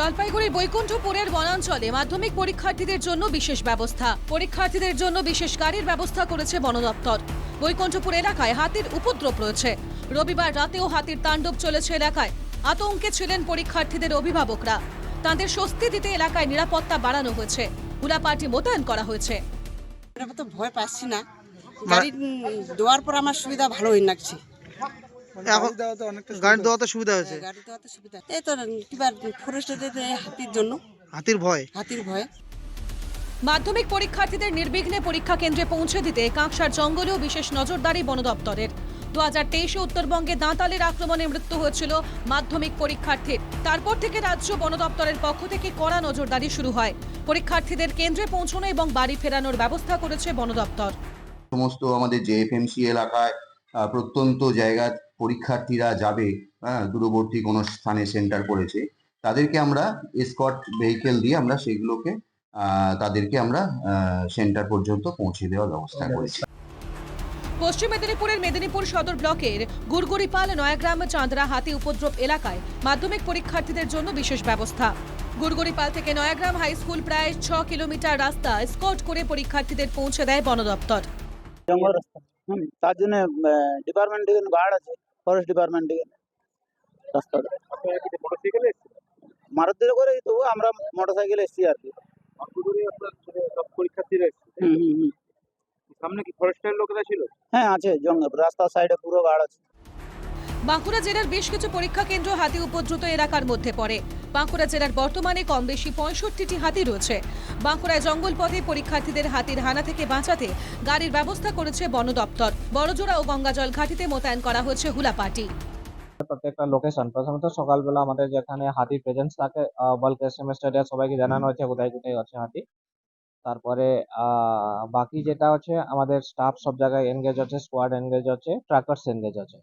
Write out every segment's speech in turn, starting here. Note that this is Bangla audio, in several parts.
জলপাইগুড়ির বৈকুণ্ঠপুরের বনাঞ্চলে মাধ্যমিক পরীক্ষার্থীদের জন্য বিশেষ ব্যবস্থা। পরীক্ষার্থীদের জন্য বিশেষ গাড়ির ব্যবস্থা করেছে বন দপ্তর। বৈকুণ্ঠপুর এলাকায় হাতির উপদ্রব রয়েছে। রবিবার রাতেও হাতির তাণ্ডব চলেছে এলাকায়। আতঙ্কে ছিলেন পরীক্ষার্থীদের অভিভাবকরা। তাদের স্বস্তি দিতে এলাকায় নিরাপত্তা বাড়ানো হয়েছে। হুলাপাটি মোতায়েন করা হয়েছে। তো ভয় পাচ্ছি না। গাড়ি উম, দেওয়ার পর আমার সুবিধা ভালোই লাগছে। এখন গাড়ি দেওয়াতে সুবিধা হয়েছে গাড়ি দেওয়াতে সুবিধা এই তো কিবার ফরেস্টে হাতির জন্য। হাতির ভয়। হাতির ভয়ে। মাধ্যমিক পরীক্ষার্থীদের নির্বিঘ্নে পরীক্ষা কেন্দ্রে পৌঁছে দিতে কাঁকসার জঙ্গলেও বিশেষ নজরদারি বন দপ্তরের দু হাজার তেইশে উত্তরবঙ্গে দাঁতালের আক্রমণে মৃত্যু হয়েছিল মাধ্যমিক পরীক্ষার্থীর। তারপর থেকে রাজ্য বন দপ্তরের পক্ষ থেকে কড়া নজরদারি শুরু হয়। পরীক্ষার্থীদের কেন্দ্রে পৌঁছানো এবং বাড়ি ফেরানোর ব্যবস্থা করেছে বন দপ্তর সমস্ত আমাদের জেএফএমসি এলাকায় প্রত্যন্ত জায়গায় পরীক্ষার্থীরা যাবে হ্যাঁ দূরবর্তী কোনো স্থানে সেন্টার করেছে তাদেরকে আমরা স্কট ভেহিকেল দিয়ে আমরা সেগুলোকে আহ, তাদেরকে আমরা সেন্টার পর্যন্ত পৌঁছে দেওয়ার ব্যবস্থা করেছি। পশ্চিম মেদিনীপুরের মেদিনীপুর সদর ব্লকের গুড়গুড়িপাল নয়াগ্রাম চাঁদরা হাতি উপদ্রব এলাকায় মাধ্যমিক পরীক্ষার্থীদের জন্য বিশেষ ব্যবস্থা। গুড়গুড়িপাল থেকে নয়াগ্রাম হাই স্কুল প্রায় ছ কিলোমিটার রাস্তা স্কট করে পরীক্ষার্থীদের পৌঁছে দেয় বন দপ্তর তার জন্য ডিপার্টমেন্ট থেকে গার্ড আছে। ফরেস্ট ডিপার্টমেন্টে গেলে রাস্তাটা। মারুতিতে করে তবু আমরা মোটর সাইকেলে এসছি আর কি। পরীক্ষার্থীরা। সামনে কি ফরেস্টের লোকেরা ছিল? হ্যাঁ আছে জঙ্গল রাস্তার সাইডে পুরো গার্ড আছে। বাঁকুড়া জেলার বেশ কিছু পরীক্ষা কেন্দ্র হাতি উপদ্রুত এলাকার মধ্যে পড়ে। বাঁকুড়া জেলার বর্তমানে কম বেশি পঁয়ষট্টিটি হাতি রয়েছে। বাঁকুড়ায় জঙ্গল পথে পরীক্ষার্থীদের হাতির হানা থেকে বাঁচাতে গাড়ির ব্যবস্থা করেছে বন দপ্তর। বড়জোড়া ও গঙ্গাজল ঘাটিতে মোতায়েন করা হয়েছে হুলাপাটি। প্রত্যেকটা লোকেশন প্রথমত সকালবেলা আমাদের যেখানে হাতি প্রেজেন্স থাকে বল্ক এসএমএস স্টাডিয়া সবাইকে জানানো হয়েছে, কোথায় কোথায় আছে হাতি। তারপরে বাকি যেটা হচ্ছে আমাদের স্টাফ সব জায়গায় এনগেজ আছে স্কোয়াড এনগেজ আছে ট্রাকার্স এনগেজ আছে।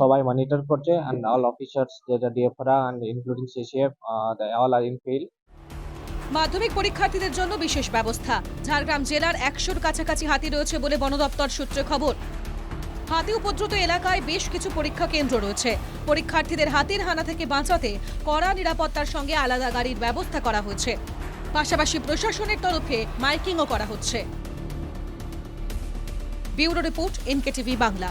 সবাই মনিটর করছে অ্যান্ড অল অফিসার্স যেটা ডিএফরা and including CCF all are in field মাধ্যমিক পরীক্ষার্থীদের জন্য বিশেষ ব্যবস্থা। ঝাড়গ্রাম জেলার একশোর কাছাকাছি হাতি রয়েছে বলে বন দপ্তর সূত্রে খবর। হাতি উপদ্রুত এলাকায় বেশ কিছু পরীক্ষা কেন্দ্র রয়েছে। পরীক্ষার্থীদের হাতির হানা থেকে বাঁচাতে কড়া নিরাপত্তার সঙ্গে আলাদা গাড়ির ব্যবস্থা করা হয়েছে পাশাপাশি প্রশাসনের তরফে মাইকিংও করা হচ্ছে। Bureau report NKTV Bangla.